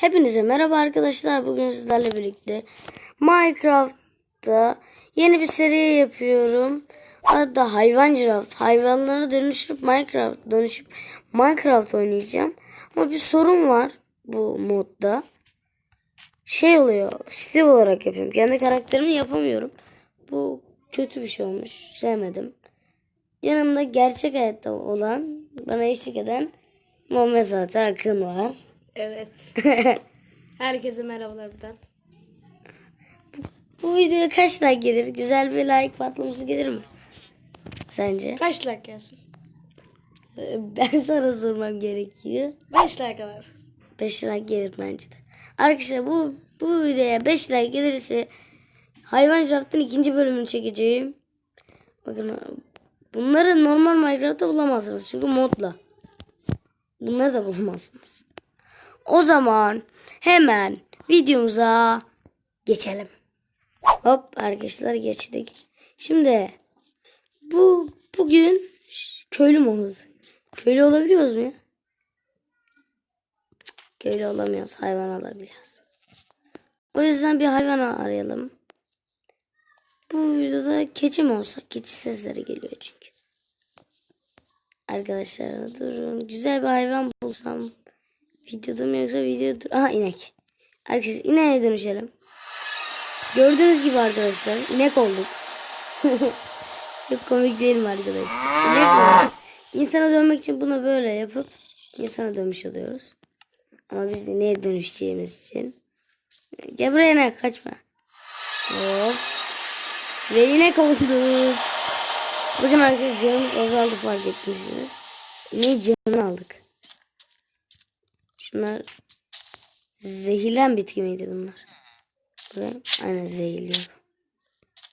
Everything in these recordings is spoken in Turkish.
Hepinize merhaba arkadaşlar. Bugün sizlerle birlikte Minecraft'ta yeni bir seri yapıyorum. Adı da hayvan ciraf. Hayvanlara dönüşüp Minecraft dönüşüp Minecraft oynayacağım. Ama bir sorun var bu modda. Şey oluyor. Steve olarak yapıyorum. Kendi karakterimi yapamıyorum. Bu kötü bir şey olmuş. Sevmedim. Yanımda gerçek hayatta olan, bana eşlik eden Muhammed zaten Akın var. Evet. Herkese merhabalar buradan. Bu videoya kaç like gelir? Güzel bir like patlaması gelir mi? Sence? Kaç like gelsin? Ee, Ben sana sormam gerekiyor. 5 like alır. 5 like gelir bence de. Arkadaşlar bu bu videoya 5 like gelirse hayvan craft'ın ikinci bölümünü çekeceğim. Bakın bunları normal Minecraft'ta bulamazsınız. Çünkü modla. Bunları da bulamazsınız. O zaman hemen videomuza geçelim. Hop arkadaşlar geçtik. Şimdi bu bugün köylü mü oluruz? Köylü olabiliyoruz mu ya? Köylü olamıyoruz. Hayvan alabiliyoruz. O yüzden bir hayvan arayalım. Bu videoda keçi mi olsa? Keçi sesleri geliyor çünkü. Arkadaşlar durun. Güzel bir hayvan bulsam. Videoda mı yoksa videoda... Aha inek. Arkadaşlar ineğe dönüşelim. Gördüğünüz gibi arkadaşlar inek olduk. Çok komik değil mi arkadaşlar? İnek olduk. İnsana dönmek için bunu böyle yapıp insana dönmüş oluyoruz. Ama biz de neye dönüşeceğimiz için. Gel buraya inek kaçma. Hop. Ve inek olduk. Bakın arkadaşlar canımız azaldı fark etmişsiniz. İneği canını aldık. Şunlar zehirlen bitki miydi bunlar? Aynen zehirliyor.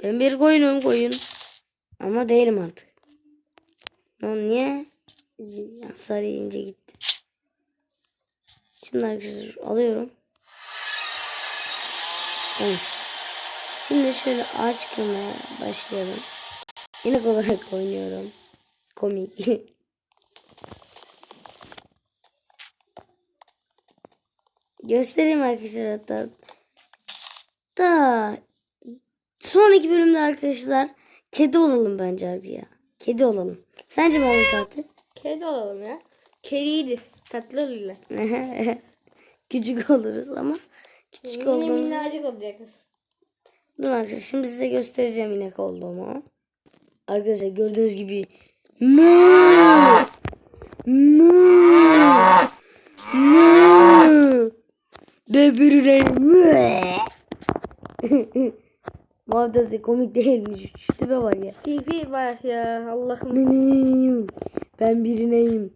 Ben bir koyunum koyun. Ama değilim artık. Lan niye? Hasar yiyince gitti. Şimdi arkadaşlar alıyorum. Tamam. Şimdi şöyle ağaç kırmaya başlayalım. İnek olarak oynuyorum. Komik. Göstereyim arkadaşlar hatta. Da sonraki bölümde arkadaşlar kedi olalım bence ya. Kedi olalım. Sence Mahmut Atı? Kedi olalım ya. Kediydi. Tatlı olurlar. Küçük oluruz ama küçük Mini olduğumuz. minnacık olacak kız. Dur arkadaşlar şimdi size göstereceğim inek olduğumu. Arkadaşlar gördüğünüz gibi Mö! Mö! Mö! Böbürüne mö! Muhabbet de komik değilmiş. Şu tipe bak ya. Tipi var ya Allah'ım. Ben birineyim.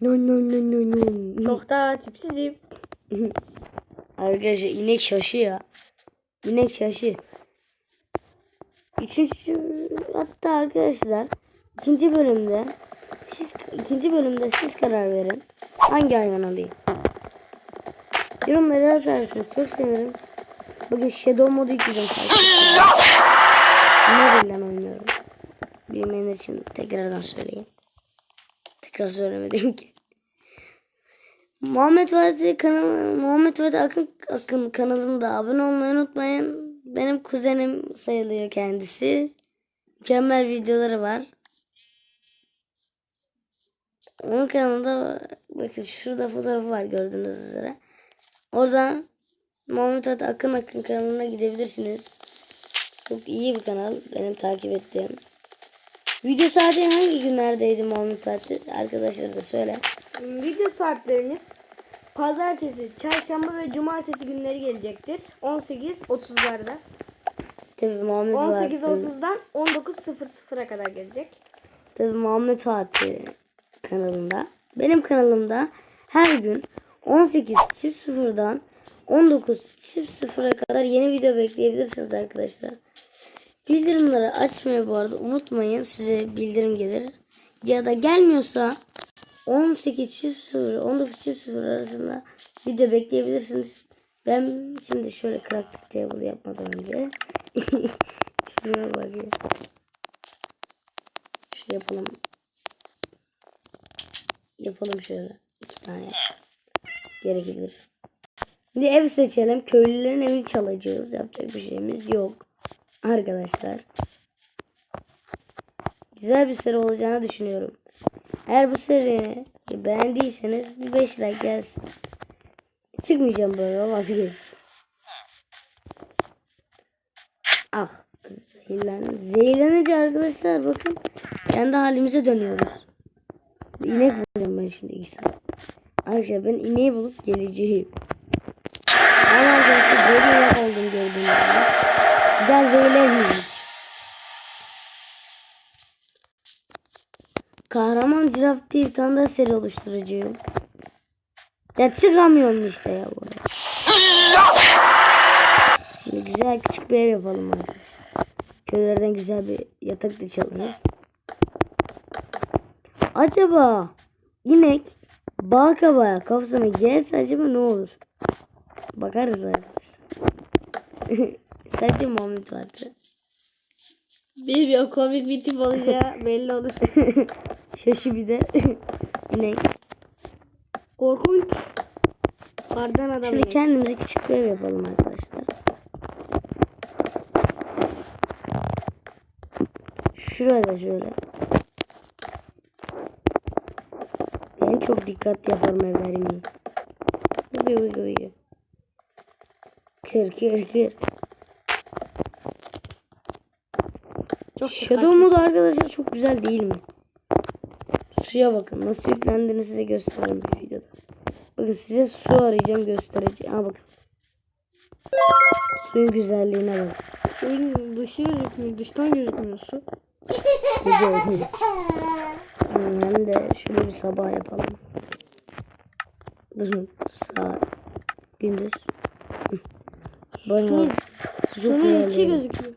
Non non non non non. Çok da tipsizim. Arkadaşlar inek şaşı ya. İnek şaşı. Üçüncü hatta arkadaşlar ikinci bölümde siz ikinci bölümde siz karar verin. Hangi hayvan alayım? Yorumlara yazarsanız çok sevinirim. Bugün Shadow modu yükledim karşınıza. Mobile'den oynuyorum. Bilmeyenler için tekrardan söyleyeyim. Tekrar söylemedim ki. Muhammed Fatih kanalı Muhammed Fatih Akın, Akın kanalında abone olmayı unutmayın. Benim kuzenim sayılıyor kendisi. Mükemmel videoları var. Onun kanalında bakın şurada fotoğrafı var gördüğünüz üzere. Oradan Muhammed Akın Akın kanalına gidebilirsiniz. Çok iyi bir kanal benim takip ettiğim. Video sadece hangi günlerdeydi Muhammed Fatih? Arkadaşlar da söyle. Video saatlerimiz pazartesi, çarşamba ve cumartesi günleri gelecektir. 18.30'larda. Tabii Muhammed Fatih. 18.30'dan 19.00'a kadar gelecek. Tabii Muhammed Fatih kanalında. Benim kanalımda her gün 18.00'dan 19.00'a kadar yeni video bekleyebilirsiniz arkadaşlar. Bildirimleri açmayı bu arada unutmayın. Size bildirim gelir. Ya da gelmiyorsa 18.00 19.00 arasında video bekleyebilirsiniz. Ben şimdi şöyle crafting table yapmadan önce tipime bakayım. Şey yapalım. Yapalım şöyle. iki tane. Gerekebilir. Şimdi ev seçelim. Köylülerin evini çalacağız. Yapacak bir şeyimiz yok. Arkadaşlar. Güzel bir seri olacağını düşünüyorum. Eğer bu seriyi beğendiyseniz bir 5 like gelsin. Çıkmayacağım böyle vazgeçtim. Ah zehirlen. Zehirlenince arkadaşlar bakın kendi halimize dönüyoruz. İnek bulacağım ben şimdi iki saat. Arkadaşlar ben ineği bulup geleceğim. Ama arkadaşlar geri inek oldum gördüğünüz gibi. Bir daha zehirlenmeyeceğiz. Kahraman Ciraf diye bir tane daha seri oluşturacağım. Ya çıkamıyorum işte ya buraya. Şimdi güzel küçük bir ev yapalım arkadaşlar. Köylerden güzel bir yatak da çalırız. Acaba inek bal kabağı kafasına gelse acaba ne olur? Bakarız arkadaşlar. Sadece Muhammed vardı. Bilmiyorum komik bir tip olacağı belli olur. Şaşı bir de inek. Korkunç. Kardan adam. Şöyle inek. kendimize küçük bir ev yapalım arkadaşlar. Şurada şöyle. Çok dikkatli yaparım evlerimi. Vıgı vıgı vıgı. Kır kır kır. Çok Shadow modu arkadaşlar çok güzel değil mi? Suya bakın. Nasıl yüklendiğini size göstereyim bir videoda. Bakın size su arayacağım göstereceğim. Ha bakın. Suyun güzelliğine bakın. Suyun dışı gözükmüyor. Dıştan gözükmüyor su. Gece Hem de şöyle bir sabah yapalım. Durun. Saat. Gündüz. Suyun güzel. içi gözüküyor.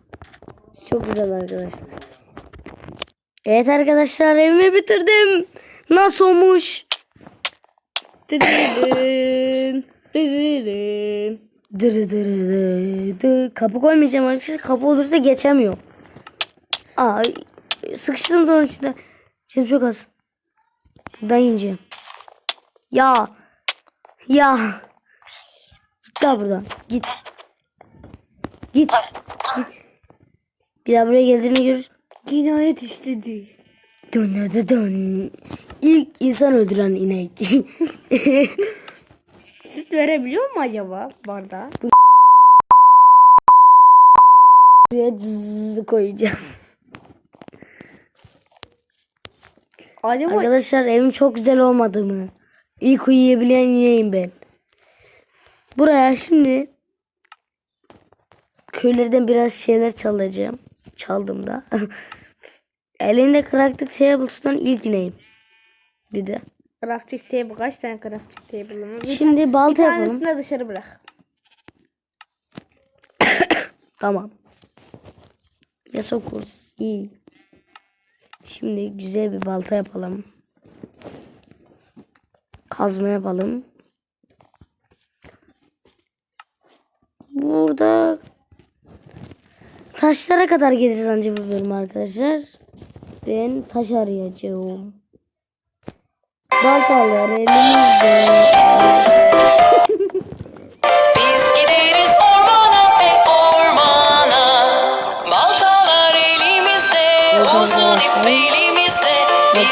Çok güzel arkadaşlar. Evet arkadaşlar evimi bitirdim. Nasıl olmuş? Dıdırın, dıdırın. Dırı dırı dı dı. Kapı koymayacağım arkadaşlar. Kapı olursa geçemiyor. Ay sıkıştım da onun içinde. Canım çok az. Buradan yiyeceğim. Ya. Ya. Git daha buradan. Git. Git. Git. Bir daha buraya geldiğini görürüz. Cinayet işledi. Dön dön dön. İlk insan öldüren inek. Süt verebiliyor mu acaba bardağa? Buraya koyacağım. Acaba Arkadaşlar evim çok güzel olmadı mı? İlk uyuyabilen ineğim ben. Buraya şimdi köylerden biraz şeyler çalacağım. Çaldım da. Elinde crafting table tutan ilk ineğim. Bir de. crafting table kaç tane crafting table var? Bir, Şimdi bir balta yapalım. tanesini de dışarı bırak. Tamam. Of course. İyi. Şimdi güzel bir balta yapalım. Kazma yapalım. Burada taşlara kadar geliriz anca bu bölüm arkadaşlar. Ben taş arayacağım. Baltalar elimizde.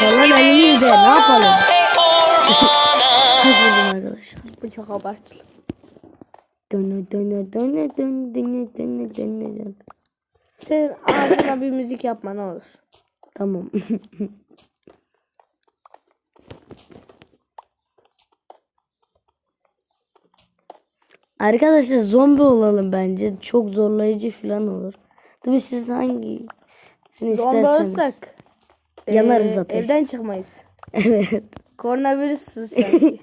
Baltalar gideriz elimizde, ne yapalım? Taş buldum arkadaşlar. Bu çok abartılı. Dönü dönü dönü dönü dönü dönü dönü dönü. Sen ağzına bir müzik yapma ne olur. Tamam. Arkadaşlar zombi olalım bence. Çok zorlayıcı falan olur. Tabii siz hangi Zombi isterseniz. olsak Yanarız eee, ateş. Evden çıkmayız. Evet. Koronavirüssüz sanki.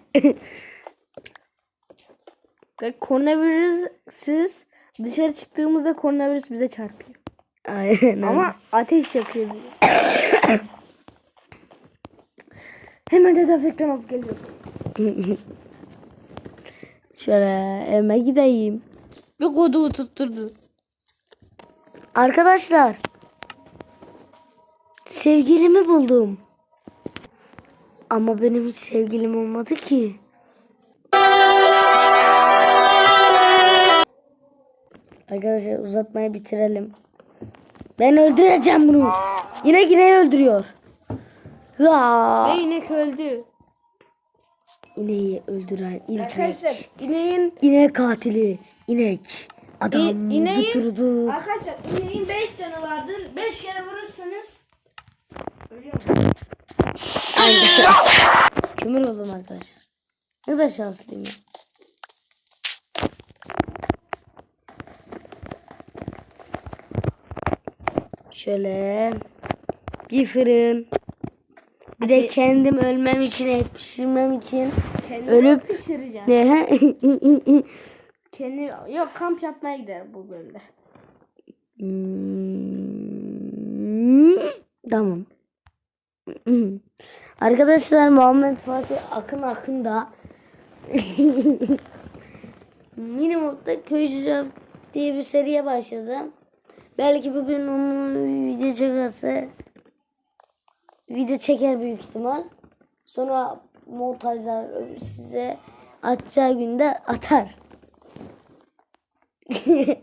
Ve koronavirüssüz dışarı çıktığımızda koronavirüs bize çarpıyor. Aynen. Ama ateş yakıyor bizi. Hemen dezenfektan alıp geliyorum. Şöyle evime gideyim. Bir koduğu tutturdu. Arkadaşlar. Sevgilimi buldum. Ama benim hiç sevgilim olmadı ki. Arkadaşlar uzatmayı bitirelim. Ben öldüreceğim bunu. İnek ineği öldürüyor. Ya. Ve inek öldü. İneği öldüren ilk inek. Arkadaşlar ineğin İnek katili. İnek. Adam İ- ineğin- tutturdu. Arkadaşlar ineğin 5 canı vardır. 5 kere vurursanız Kömür oldum arkadaşlar. Ne kadar şanslıyım ya. Şöyle bir fırın. Bir de kendim ölmem için, et pişirmem için ölüp pişireceğim. ne? Kendi yok kamp yapmaya gider bu bölümde. Hmm, tamam. Arkadaşlar Muhammed Fatih Akın Akın da Minimum'da Köycü diye bir seriye başladı. Belki bugün onun video çekerse video çeker büyük ihtimal. Sonra montajlar size atacağı günde atar.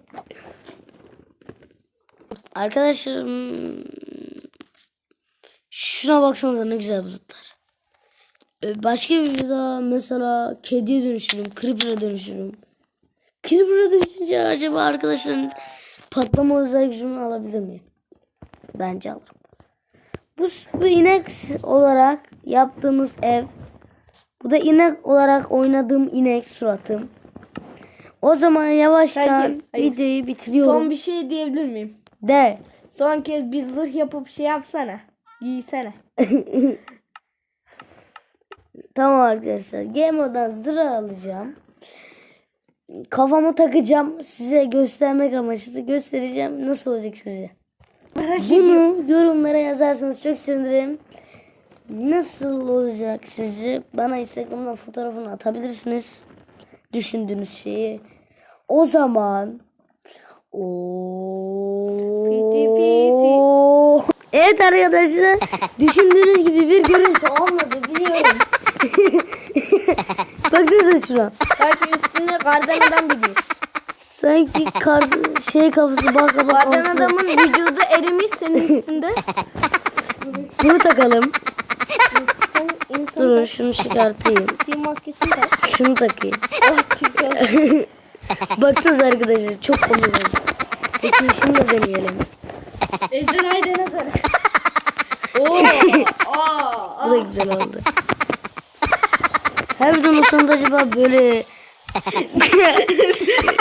Arkadaşlar hmm, şuna baksanıza ne güzel bulutlar. Ee, Başka bir videoda mesela kediye dönüşürüm, creeper'a dönüşürüm. Creeper'a dönüşünce acaba arkadaşların patlama özel gücümü alabilir miyim? Bence alırım. Bu, bu inek olarak yaptığımız ev. Bu da inek olarak oynadığım inek suratım. O zaman yavaştan hayır. videoyu bitiriyorum. Son bir şey diyebilir miyim? De. Son kez bir zırh yapıp şey yapsana. Giysene. Tamam arkadaşlar. Game mode'dan zırh alacağım. Kafama takacağım. Size göstermek amaçlı göstereceğim. Nasıl olacak size? Bunu yorumlara yazarsanız çok sevinirim. Nasıl olacak sizi? Bana Instagram'dan fotoğrafını atabilirsiniz. Düşündüğünüz şeyi. O zaman Piti piti. Oo. Evet arkadaşlar düşündüğünüz gibi bir görüntü olmadı biliyorum. Baksanıza şuna. Sanki üstünde kardan adam binmiş. Sanki kar şey kafası bal kabak Kardan kafası. adamın vücudu erimiş senin üstünde. Bunu takalım. Sen insan Durun şunu çıkartayım. Steam maskesini tak. Şunu takayım. Oh, tüy. Baksanıza arkadaşlar çok komik oldu. Peki şunu da deneyelim. Ejderhayı denesene. Oo. Aa. Bu da güzel oldu. Her videonun sonunda acaba böyle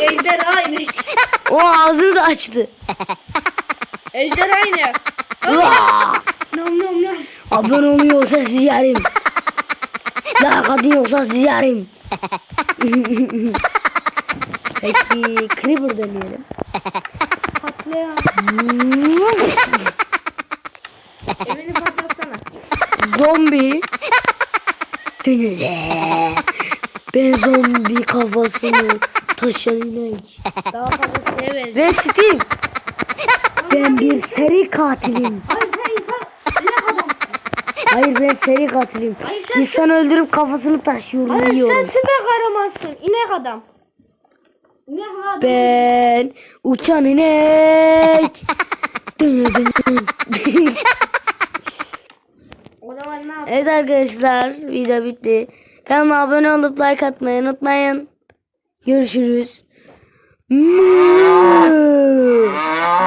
Ejderha inek. o ağzını da açtı. Ejderha inek. Vaa! Nom nom nom. Abone olmuyorsa sizi yerim. La kadın yoksa sizi yerim. Peki Creeper deneyelim. Patlayan. Evini patlatsana. Zombi. Ben zombi kafasını taşıyan inek. Daha fazla benziyor. Ve Scream. Ben bir seri katilim. Hayır sen insan. Hayır ben seri katilim. İnsan öldürüp kafasını taşıyorum Hayır sen yiyorum. süper kahramansın. İnek adam. İnek adam. Ben uçan inek. Dın dın dın. Evet arkadaşlar video bitti. Kanalıma abone olup like atmayı unutmayın. Görüşürüz.